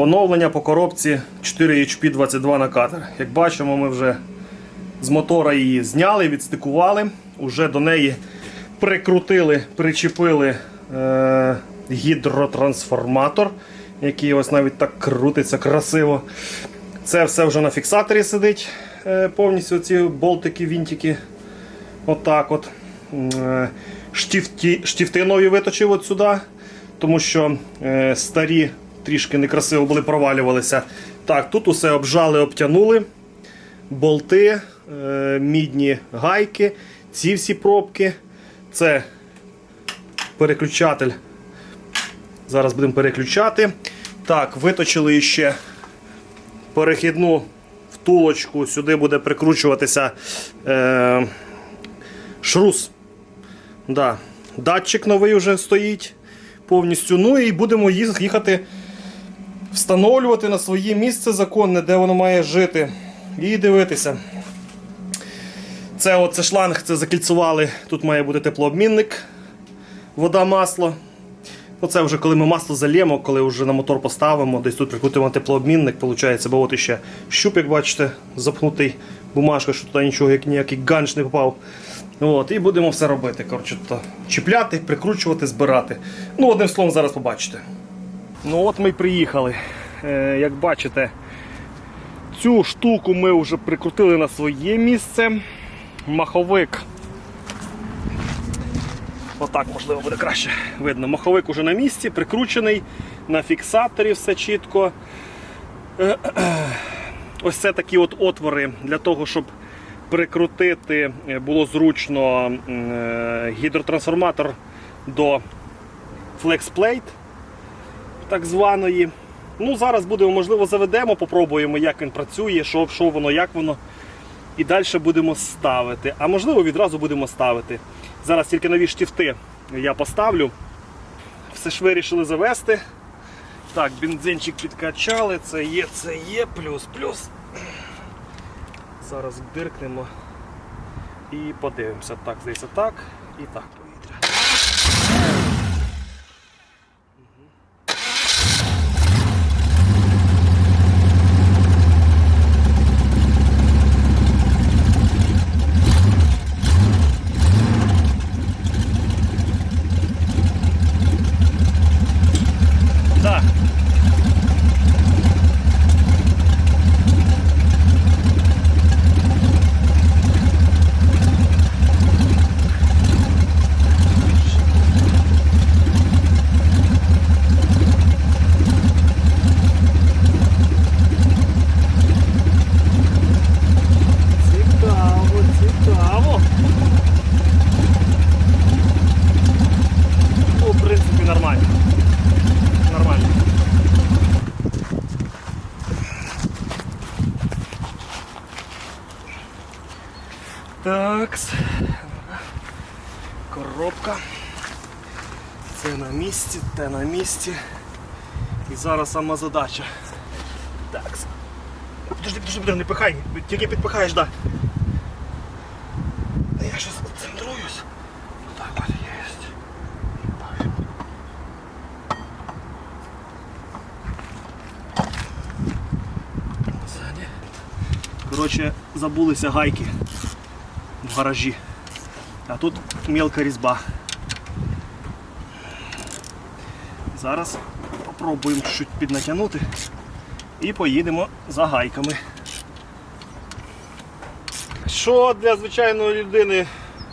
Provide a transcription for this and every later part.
Оновлення по коробці 4 HP 22 на катер. Як бачимо, ми вже з мотора її зняли, відстикували. Уже до неї прикрутили, причепили е, гідротрансформатор, який ось навіть так крутиться красиво. Це все вже на фіксаторі сидить. е, повністю ці болтики, вінтики. Отак от. Е, Штифті, штифти нові виточив от сюди, тому що е, старі трішки некрасиво були, провалювалися. Так, тут усе обжали, обтянули. Болти, е, мідні гайки, ці всі пробки. Це переключатель. Зараз будемо переключати. Так, виточили ще перехідну втулочку. Сюди буде прикручуватися е, шрус. Да. Датчик новий вже стоїть повністю. Ну і будемо їхати встановлювати на своє місце законне, де воно має жити. І дивитися. Це оце шланг, це закільцували. Тут має бути теплообмінник, вода, масло. Оце вже коли ми масло зальємо, коли вже на мотор поставимо, десь тут прикрутимо теплообмінник, виходить, бо от іще щуп, як бачите, запхнутий бумажка, що туди нічого, як ніякий ганч не попав. От, і будемо все робити. Коротше, чіпляти, прикручувати, збирати. Ну, одним словом, зараз побачите. Ну от ми й приїхали. Е, як бачите, цю штуку ми вже прикрутили на своє місце. Маховик. Отак, можливо, буде краще видно. Маховик уже на місці, прикручений, на фіксаторі все чітко. Е, Ось це такі от отвори для того, щоб прикрутити е, було зручно е, гідротрансформатор до флексплейт так званої. Ну, Зараз будемо, можливо, заведемо, попробуємо, як він працює, що, що воно, як воно. І далі будемо ставити. А можливо, відразу будемо ставити. Зараз тільки нові штифти я поставлю. Все ж вирішили завести. Так, бензинчик підкачали, це є, це є, плюс, плюс. Зараз диркнемо і подивимося. Так, здається, так і так повітря. Да. Цікаво, цікаво. Ну, в принципі, нормально. Нормально. Так. Коробка. Це на місці, те на місці. І зараз сама задача. Так. Подожди, подожди, подожди, не пихай. Тільки підпихаєш, да. Я щось центруюсь. Так, от єсть. Ззаді. Коротше, забулися гайки в гаражі. А тут мелка різьба. Зараз попробуємо чуть піднатягнути і поїдемо за гайками. Що для звичайної людини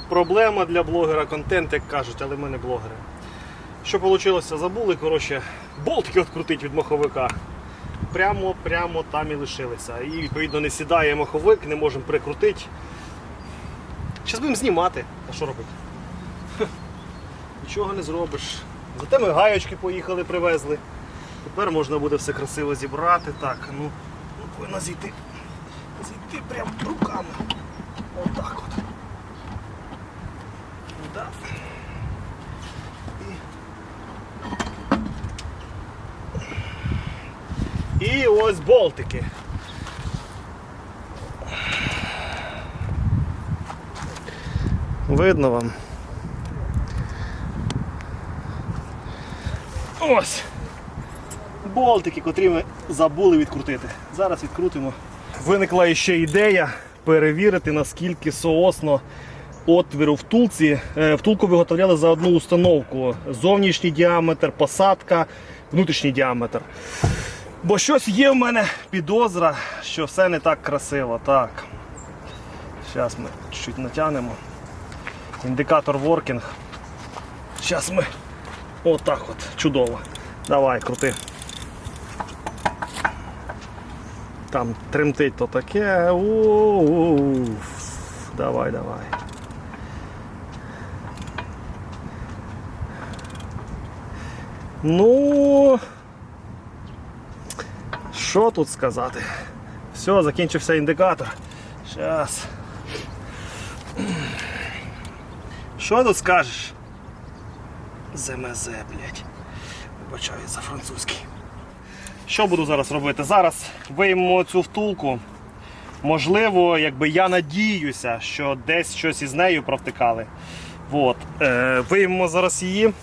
проблема для блогера, контент, як кажуть, але ми не блогери. Що вийшло? Забули, коротше, болтики відкрутити від маховика. Прямо прямо там і лишилися. І відповідно не сідає маховик, не можемо прикрутити. Зараз будемо знімати. А що робити? Нічого не зробиш. Зате ми гаєчки поїхали, привезли. Тепер можна буде все красиво зібрати. Так, ну, ну повинна зійти. Зійти прямо руками. Отак от. Да. І... І ось болтики. Видно вам. Ось. болтики, котрі ми забули відкрутити. Зараз відкрутимо. Виникла ще ідея перевірити, наскільки соосно отвір у втулці. Е, Втулку виготовляли за одну установку. Зовнішній діаметр, посадка, внутрішній діаметр. Бо щось є в мене підозра, що все не так красиво. Так. Зараз ми чуть натягнемо. Індикатор воркінг. Зараз ми. Отак от. Чудово. Давай, крути. Там тремтить то таке. У-у-у. Давай, давай. Ну. Що тут сказати? Все, закінчився індикатор. Щас. Що тут скажеш? ЗМЗ, блядь. Вибачаю за французький. Що буду зараз робити? Зараз виймемо цю втулку. Можливо, якби я надіюся, що десь щось із нею провтикали. От. Е, виймемо зараз її.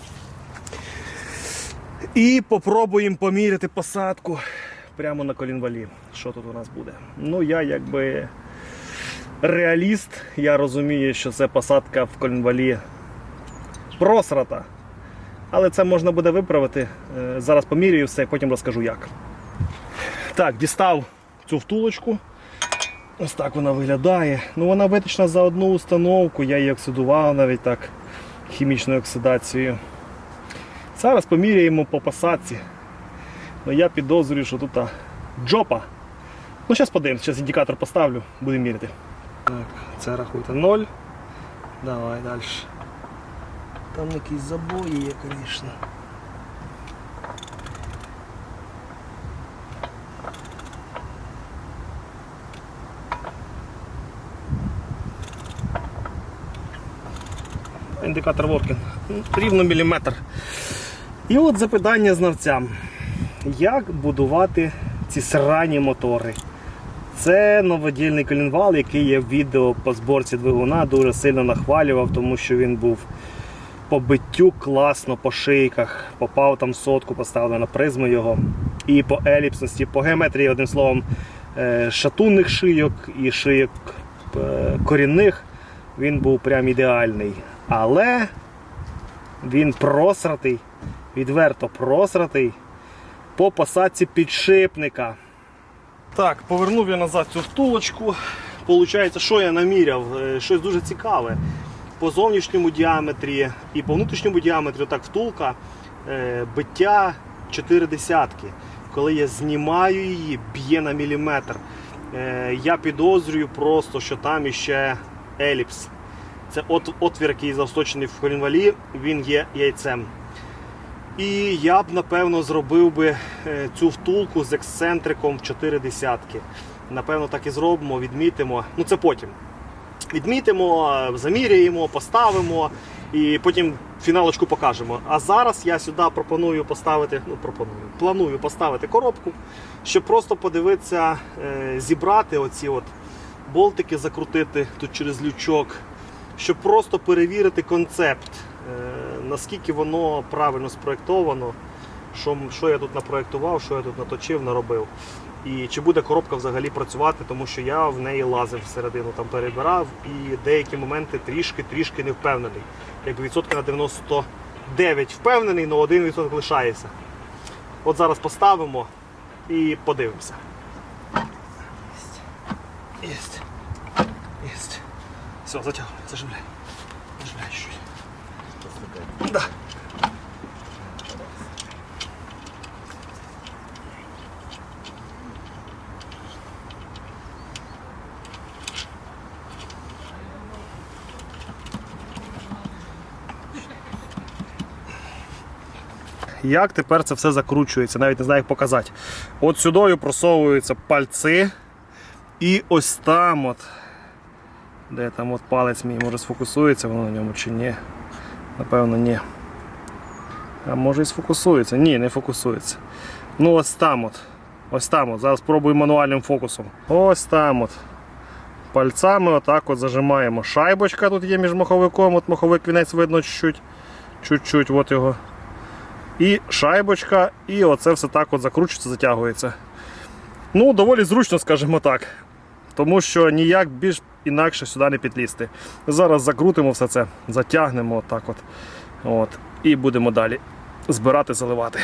І попробуємо поміряти посадку прямо на колінвалі. Що тут у нас буде? Ну, я якби реаліст, я розумію, що це посадка в колінвалі просрата. Але це можна буде виправити. Е, Зараз поміряю все, потім розкажу як. Так, дістав цю втулочку. Ось так вона виглядає. Ну, вона виточна за одну установку, я її оксидував навіть так хімічною оксидацією. Зараз поміряємо по посадці. Ну, я підозрюю, що тут а, джопа. Ну, зараз подивимось, зараз індикатор поставлю, будемо міряти. Так, це рахуйте 0. Давай далі. Там якісь забої є, звісно. Індикатор Воркін. Рівно міліметр. І от запитання знавцям. Як будувати ці срані мотори? Це новодільний колінвал, який я в відео по зборці двигуна дуже сильно нахвалював, тому що він був по биттю класно, по шийках, попав там сотку, поставили на призму його. І по еліпсності, по геометрії, одним словом, е, шатунних шийок і шийок е, корінних він був прям ідеальний. Але він просратий, відверто просратий по посадці підшипника. Так, повернув я назад цю втулочку. Получається, що я наміряв? Е, Щось дуже цікаве. По зовнішньому діаметрі і по внутрішньому діаметрі так втулка е, биття 4 десятки. Коли я знімаю її, б'є на міліметр. Е, Я підозрюю просто, що там іще еліпс. Це от, отвір, який завсточений в колінвалі, він є яйцем. І я б напевно зробив би е, цю втулку з ексцентриком в 4 десятки. Напевно, так і зробимо, відмітимо. Ну це потім. Відмітимо, заміряємо, поставимо і потім фіналочку покажемо. А зараз я сюди пропоную поставити, ну пропоную, планую поставити коробку, щоб просто подивитися, е, зібрати оці от болтики, закрутити тут через лючок, щоб просто перевірити концепт, е, наскільки воно правильно спроєктовано, що, що я тут напроєктував, що я тут наточив, наробив. І чи буде коробка взагалі працювати, тому що я в неї лазив всередину, там перебирав і деякі моменти трішки-трішки не впевнений. Якби відсотка на 99 впевнений, але 1% лишається. От зараз поставимо і подивимося. Єсть. Єсть. Все, затягуй, заживляй. Заживляй щось. Да. Як тепер це все закручується, навіть не знаю, як показати. От сюди просовуються пальці. І ось там от. Де там от палець мій може сфокусується воно на ньому чи ні. Напевно, ні. А може і сфокусується? Ні, не фокусується. Ну ось там от. Ось там от. Зараз спробую мануальним фокусом. Ось там от. Пальцями отак от зажимаємо. Шайбочка тут є між маховиком, от маховик кінець видно чуть-чуть. Чуть-чуть, от його. І шайбочка, і оце все так от закручується, затягується. Ну, доволі зручно, скажімо так. Тому що ніяк більш інакше сюди не підлізти. Зараз закрутимо все це, затягнемо отак от. От, і будемо далі збирати, заливати.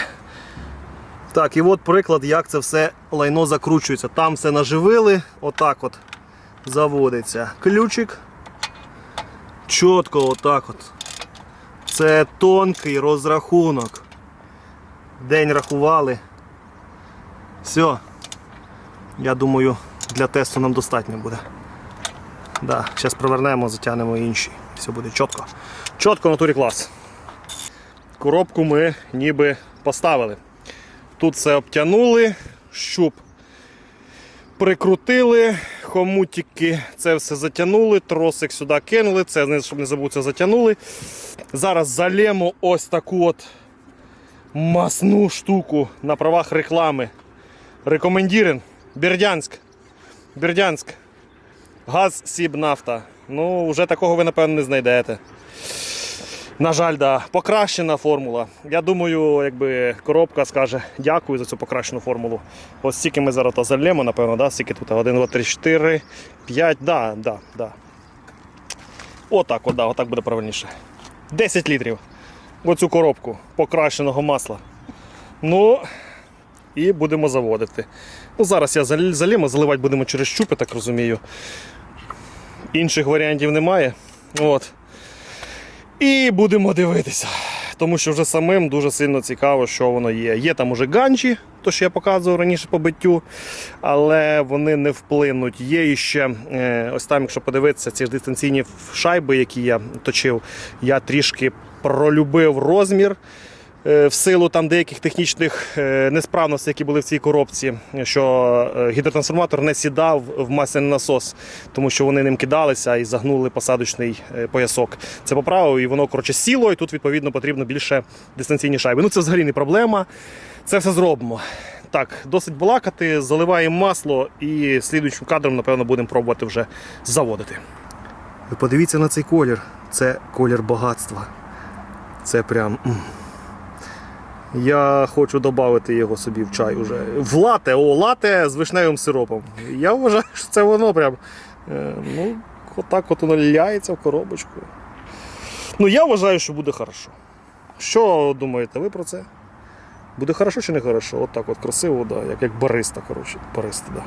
Так, і от приклад, як це все лайно закручується. Там все наживили, отак от заводиться ключик. Чітко отак от. Це тонкий розрахунок. День рахували. Все. Я думаю, для тесту нам достатньо буде. Да, Зараз провернемо, затягнемо інші. Все буде чітко. Чітко натурі клас. Коробку ми ніби поставили. Тут все обтянули, щуп прикрутили, хомутики це все затягнули, тросик сюди кинули, це, щоб не забув, це затягнули. Зараз залємо ось таку от масну штуку на правах реклами. Рекомендірен. Бердянськ. Бердянськ. Газ Сібнафта. Ну, вже такого ви, напевно, не знайдете. На жаль, да. Покращена формула. Я думаю, якби коробка скаже дякую за цю покращену формулу. Ось стільки ми зараз зальємо, напевно, да? скільки тут? 1, 2, 3, 4, 5, да, да, да. Отак, от, да, отак буде правильніше. 10 літрів. Оцю коробку покращеного масла. Ну, і будемо заводити. Ну, Зараз я залємо, заливати будемо через щупи, так розумію. Інших варіантів немає. От. І будемо дивитися. Тому що вже самим дуже сильно цікаво, що воно є. Є там уже ганчі, то що я показував раніше по биттю, але вони не вплинуть. Є іще, е, ось там, якщо подивитися, ці ж дистанційні шайби, які я точив, я трішки пролюбив розмір. е, В силу там деяких технічних е, несправностей, які були в цій коробці, що е, гідротрансформатор не сідав в масляний насос, тому що вони ним кидалися і загнули посадочний поясок. Це поправив, і воно коротше сіло, і тут відповідно потрібно більше дистанційні шайби. Ну це взагалі не проблема. Це все зробимо. Так, досить балакати, заливаємо масло і слідуючим кадром, напевно, будемо пробувати вже заводити. Ви подивіться на цей колір. Це колір багатства. Це прям. Я хочу додати його собі в чай уже. В лате, о, лате з вишневим сиропом. Я вважаю, що це воно прям. е, Ну, отак от воно ляється в коробочку. Ну, я вважаю, що буде хорошо. Що думаєте ви про це? Буде хорошо чи не хорошо? От от красиво, да, як, як бариста, коротше. Бариста, да.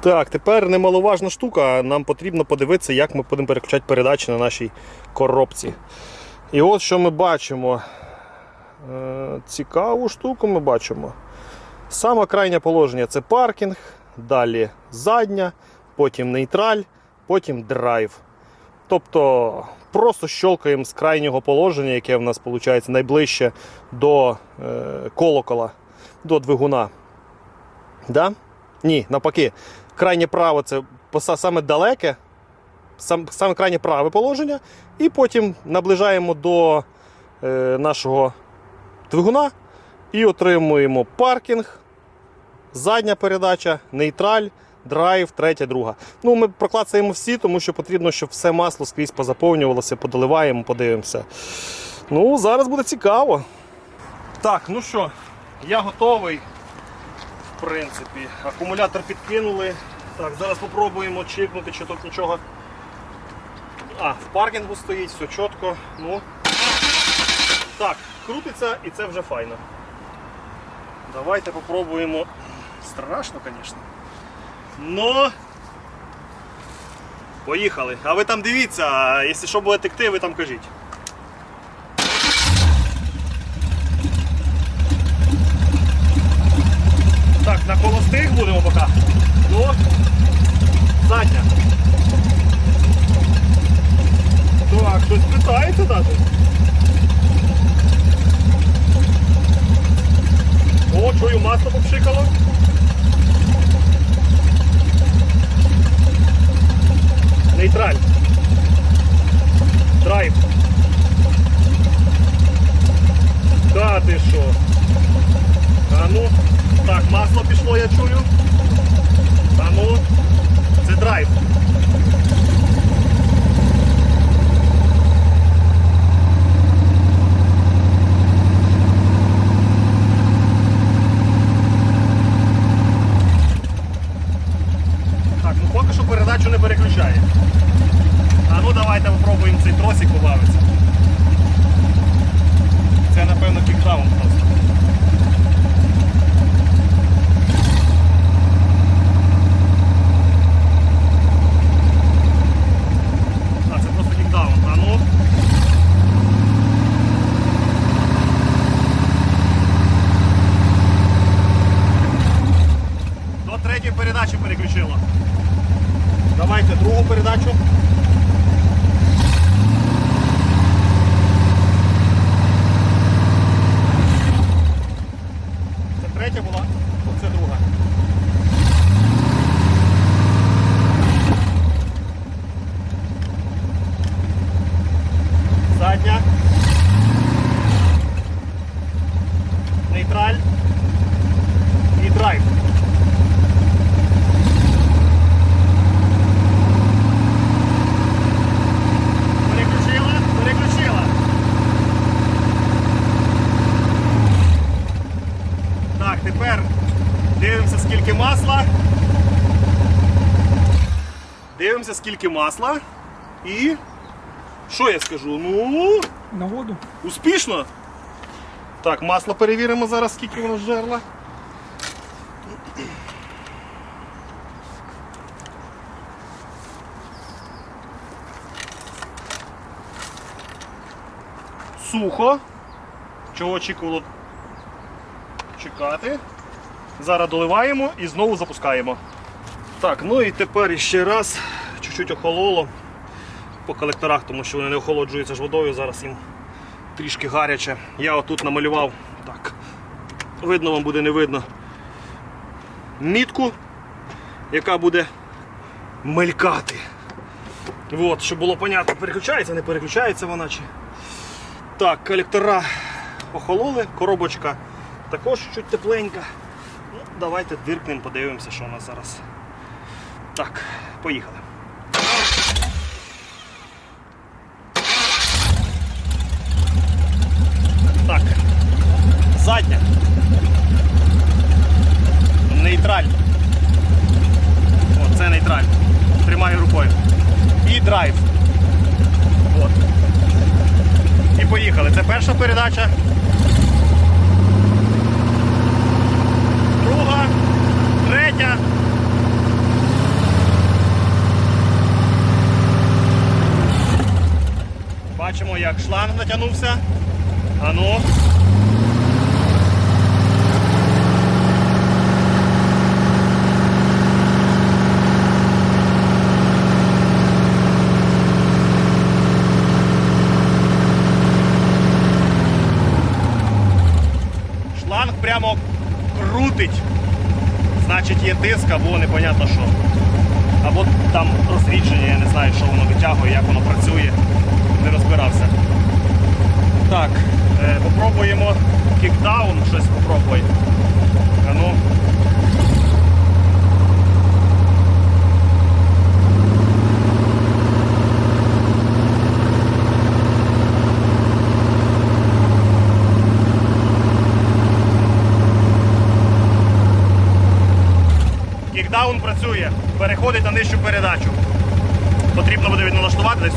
Так, тепер немаловажна штука. Нам потрібно подивитися, як ми будемо переключати передачі на нашій коробці. І от що ми бачимо. Е, Цікаву штуку ми бачимо. Саме крайнє положення це паркінг, далі задня, потім нейтраль, потім драйв. Тобто просто щелкаємо з крайнього положення, яке в нас виходить найближче до е, колокола, до двигуна. Да? Ні, навпаки, крайнє право це саме далеке, сам, саме крайнє праве положення, і потім наближаємо до е, нашого двигуна і отримуємо паркінг, задня передача, нейтраль, драйв, третя, друга. Ну, Ми проклацаємо всі, тому що потрібно, щоб все масло скрізь позаповнювалося, подоливаємо, подивимося. Ну, зараз буде цікаво. Так, ну що, я готовий. В принципі, акумулятор підкинули. Так, зараз спробуємо чекнути, чи тут нічого. А, в паркінгу стоїть, все чітко. Ну. Так, крутиться і це вже файно. Давайте попробуємо. Страшно, звісно. Но. Поїхали. А ви там дивіться, якщо що буде текти, ви там кажіть. Так, на холостих будемо поки. Ну, задня. Так, щось питається дати. О, чую, масло попшикало. Нейтраль. Драйв. Да, ти що? А ну, так, масло пішло, я чую. А ну, це драйв. потім передачу переключила. Давайте другу передачу. Дивимося, скільки масла. І що я скажу? Ну, На воду. успішно. Так, масло перевіримо зараз, скільки воно жерла. Сухо. Чого очікувало чекати. Зараз доливаємо і знову запускаємо. Так, ну і тепер ще раз чуть-чуть охололо по колекторах, тому що вони не охолоджуються ж водою, зараз їм трішки гаряче. Я отут намалював, так, видно вам буде не видно, мітку, яка буде мелькати. От, щоб було понятно, переключається, не переключається вона чи. Так, колектора охололи, коробочка також чуть тепленька. Ну, давайте диркнемо, подивимося, що у нас зараз. Так, поїхали. Так. Задня. Нейтраль. О, це нейтраль. Тримаю рукою. І драйв. От. І поїхали. Це перша передача. Друга, третя. Бачимо, як шланг натягнувся. Ану. Шланг прямо крутить. Є тиск або непонятно що. Або там розрідження, я не знаю, що воно витягує, як воно працює. Не розбирався. Так, е, попробуємо кікдаун, щось попробуй. А ну. Кікдаун працює, переходить на нижчу передачу. Потрібно буде відналаштувати.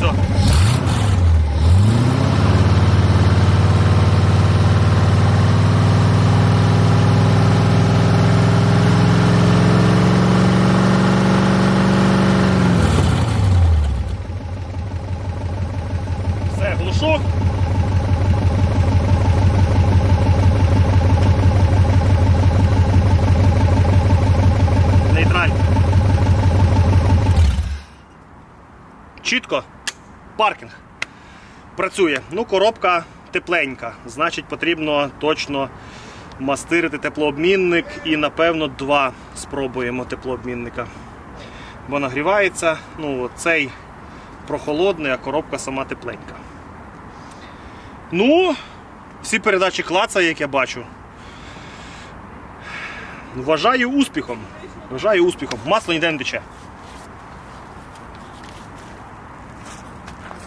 Все, глушок. Нейтраль. Чітко. Паркінг. Працює. Ну, коробка тепленька. Значить, потрібно точно мастирити теплообмінник і, напевно, два спробуємо теплообмінника. Бо нагрівається. Ну, цей прохолодний, а коробка сама тепленька. Ну, всі передачі клацає, як я бачу. Вважаю успіхом. Вважаю успіхом. Масло ніде не тече.